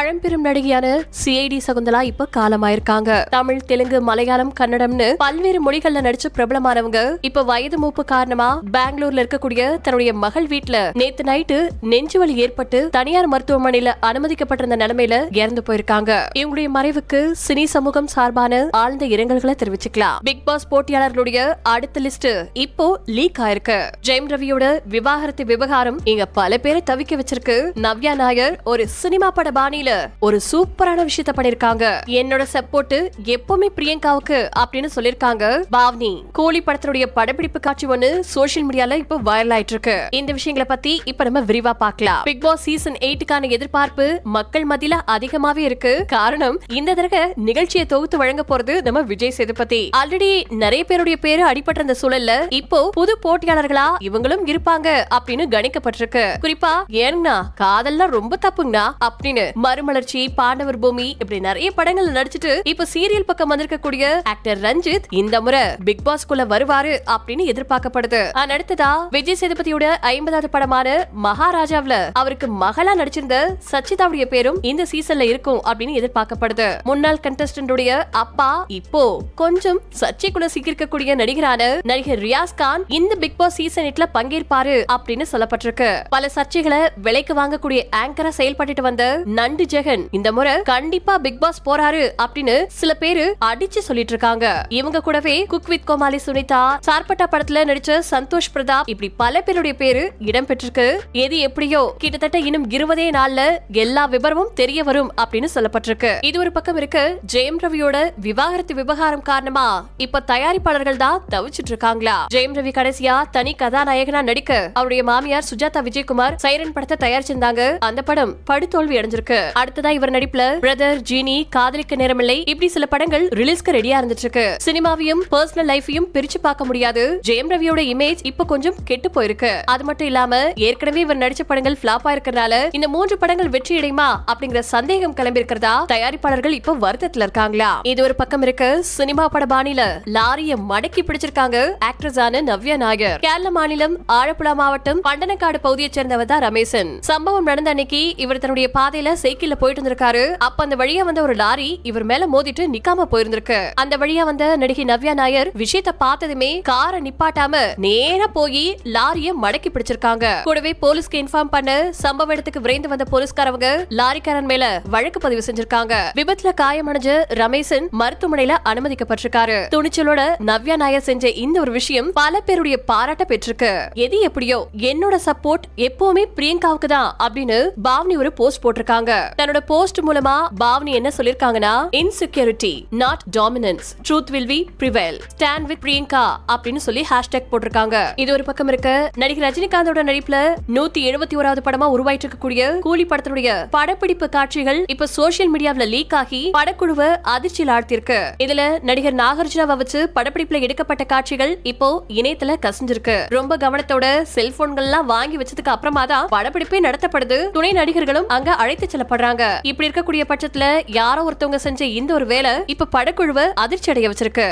பழம்பெரும் நடிகையான சிஐடி சகுந்தலா இப்ப காலமாயிருக்காங்க. தமிழ் தெலுங்கு மலையாளம் கன்னடம்னு பல்வேறு மொழிகள்ல நடிச்சு பிரபலமானவங்க. இப்ப வயது மூப்பு காரணமா பெங்களூர்ல இருக்கக்கூடிய தன்னுடைய மகள் வீட்டுல நேத்து நைட்டு நெஞ்சுவலி ஏற்பட்டு தனியார் மருத்துவமனையில அனுமதிக்கப்பட்டிருந்த நிலைமையில இறந்து போயிருக்காங்க. இவங்களுடைய மறைவுக்கு சினி சமூகம் சார்பான ஆழ்ந்த இரங்கல்களை தெரிவிச்சுக்கலாம். பிக் பாஸ் போட்டியாளர்களுடைய அடுத்த லிஸ்ட் இப்போ லீக் ஆயிருக்கு. ஜெயம் ரவியோட விவாகரத்து விவகாரம் இங்க பல பேரை தவிக்க வச்சிருக்கு. நவ்யா நாயர் ஒரு சினிமா பட பாணியில ஒரு சூப்பரான விஷயத்த பண்ணிருக்காங்க. என்னோட சப்போர்ட் எப்பவுமே பிரியங்காவுக்கு அப்படின்னு சொல்லிருக்காங்க. பாவ்னி கோழி படத்தினுடைய படப்பிடிப்பு காட்சி ஒண்ணு சோசியல் மீடியால இப்ப வைரல் ஆயிட்டு இருக்கு இந்த விஷயங்களை பத்தி இப்ப நம்ம விரிவா பார்க்கலாம். பிக் பாஸ் சீசன் எயிட்டுக்கான எதிர்பார்ப்பு மக்கள் மத்தியில அதிகமாவே இருக்கு. காரணம் இந்த தடவை நிகழ்ச்சியை தொகுத்து வழங்க போறது நம்ம விஜய் சேதுபதி. ஆல்ரெடி நிறைய பேருடைய பேரு அடிபட்ட இந்த சூழல்ல இப்போ புது போட்டியாளர்களா இவங்களும் இருப்பாங்க அப்படின்னு கணிக்கப்பட்டிருக்கு. குறிப்பா ஏன்னா காதல்லாம் ரொம்ப தப்புங்கண்ணா அப்படின்னு மறு மறுமலர்ச்சி பாண்டவர் பூமி இப்படி நிறைய படங்கள்ல நடிச்சிட்டு இப்ப சீரியல் பக்கம் வந்திருக்கக்கூடிய ஆக்டர் ரஞ்சித் இந்த முறை பிக் பாஸ் குள்ள வருவாரு அப்படின்னு எதிர்பார்க்கப்படுது. அடுத்ததா விஜய் சேதுபதியோட ஐம்பதாவது படமான மகாராஜாவில அவருக்கு மகளா நடிச்சிருந்த சச்சிதாவுடைய பேரும் இந்த சீசன்ல இருக்கும் அப்படின்னு எதிர்பார்க்கப்படுது. முன்னாள் கண்டஸ்டன்டுடைய அப்பா இப்போ கொஞ்சம் சர்ச்சைக்குள்ள சிக்கிருக்கக்கூடிய நடிகரான நடிகர் ரியாஸ் கான் இந்த பிக் பாஸ் சீசன் எட்ல பங்கேற்பாரு அப்படின்னு சொல்லப்பட்டிருக்கு. பல சர்ச்சைகளை விலைக்கு வாங்கக்கூடிய ஆங்கரா செயல்பட்டு வந்த நண்டு ஜெகன் இந்த முறை கண்டிப்பா பிக் பாஸ் போறாரு அப்படின்னு சில பேரு அடிச்சு சொல்லிட்டு இருக்காங்க இவங்க கூடவே குக் வித் கோமாளி சுனிதா சார்பட்டா படத்துல நடிச்ச சந்தோஷ் பிரதாப் இப்படி பல பேருடைய பேரு இடம் பெற்றிருக்கு. எது எப்படியோ கிட்டத்தட்ட இன்னும் இருபதே நாள்ல எல்லா விவரமும் தெரிய வரும் அப்படின்னு சொல்லப்பட்டிருக்கு. இது ஒரு பக்கம் இருக்கு ஜெயம் ரவியோட விவாகரத்து விவகாரம் காரணமா இப்ப தயாரிப்பாளர்கள் தான் தவிச்சிட்டு இருக்காங்களா ஜெயம் ரவி கடைசியா தனி கதாநாயகனா நடிக்க அவருடைய மாமியார் சுஜாதா விஜயகுமார் சைரன் படத்தை தயாரிச்சிருந்தாங்க. அந்த படம் படுதோல்வி அடைஞ்சிருக்கு. அடுத்ததா இவர் நடிப்புல பிரதர் ஜீனி காதலிக்க நேரமில்லை. இப்படி சில படங்கள் ரிலீஸ்க்கு ரெடியா இருந்துட்டு இருக்கு சினிமாவையும் பர்சனல் லைஃபையும் பிரிச்சு பார்க்க முடியாது. ஜெயம் ரவியோட இமேஜ் இப்ப கொஞ்சம் கெட்டு போயிருக்கு. அது மட்டும் இல்லாம ஏற்கனவே இவர் நடிச்ச படங்கள் பிளாப் ஆயிருக்கனால இந்த மூன்று படங்கள் வெற்றி அடையுமா அப்படிங்கிற சந்தேகம் கிளம்பி இருக்கிறதா தயாரிப்பாளர்கள் இப்ப வருத்தத்துல இருக்காங்களா? இது ஒரு பக்கம் இருக்கு. சினிமா பட பாணியில லாரிய மடக்கி பிடிச்சிருக்காங்க ஆக்ட்ரஸான நவ்யா நாயர். கேரள மாநிலம் ஆழப்புழா மாவட்டம் பண்டனக்காடு பகுதியை சேர்ந்தவர் தான் ரமேசன். சம்பவம் நடந்த அன்னைக்கு இவர் தன்னுடைய பாதையில சைக்கிள் வண்டியில போயிட்டு இருந்திருக்காரு அப்ப அந்த வழியா வந்த ஒரு லாரி இவர் மேல மோதிட்டு நிக்காம போயிருந்திருக்கு. அந்த வழியா வந்த நடிகை நவ்யா நாயர் விஷயத்த பார்த்ததுமே காரை நிப்பாட்டாம நேரா போய் லாரிய மடக்கி பிடிச்சிருக்காங்க. கூடவே போலீஸ்க்கு இன்ஃபார்ம் பண்ண சம்பவ இடத்துக்கு விரைந்து வந்த போலீஸ்காரவங்க லாரிக்காரன் மேல வழக்கு பதிவு செஞ்சிருக்காங்க. விபத்துல காயமடைஞ்ச ரமேசன் மருத்துவமனையில அனுமதிக்கப்பட்டிருக்காரு. துணிச்சலோட நவ்யா நாயர் செஞ்ச இந்த ஒரு விஷயம் பல பேருடைய பாராட்ட பெற்றிருக்கு. எது எப்படியோ என்னோட சப்போர்ட் எப்பவுமே பிரியங்காவுக்கு தான் அப்படின்னு பாவ்னி ஒரு போஸ்ட் போட்டிருக்காங்க. தன்னோட போஸ்ட் மூலமா பாவனி என்ன சொல்லிருக்காங்கன்னா insecurity not dominance truth will we prevail stand with Priyanka அப்படின்னு சொல்லி ஹேஷ்டேக் போட்டிருக்காங்க. இது ஒரு பக்கம் இருக்க. நடிகர் ரஜினிகாந்தோட நடிப்புல நூத்தி எழுபத்தி ஓராவது படமா உருவாயிட்டு இருக்கக்கூடிய கூலி படத்தினுடைய படப்பிடிப்பு காட்சிகள் இப்ப சோசியல் மீடியாவுல லீக் ஆகி படக்குழுவை அதிர்ச்சியில் ஆழ்த்திருக்கு இதுல நடிகர் நாகார்ஜுனாவை வச்சு படப்பிடிப்புல எடுக்கப்பட்ட காட்சிகள் இப்போ இணையத்துல கசிஞ்சிருக்கு. ரொம்ப கவனத்தோட செல்போன்கள் எல்லாம் வாங்கி வச்சதுக்கு அப்புறமா தான் படப்பிடிப்பே நடத்தப்படுது. துணை நடிகர்களும் அங்க அழைத்து செல்லப்படுறாங்க இப்படி இருக்கக்கூடிய பட்சத்துல யாரோ ஒருத்தவங்க செஞ்ச இந்த ஒரு வேலை இப்ப படக்குழுவை அதிர்ச்சி அடைய வச்சிருக்கு.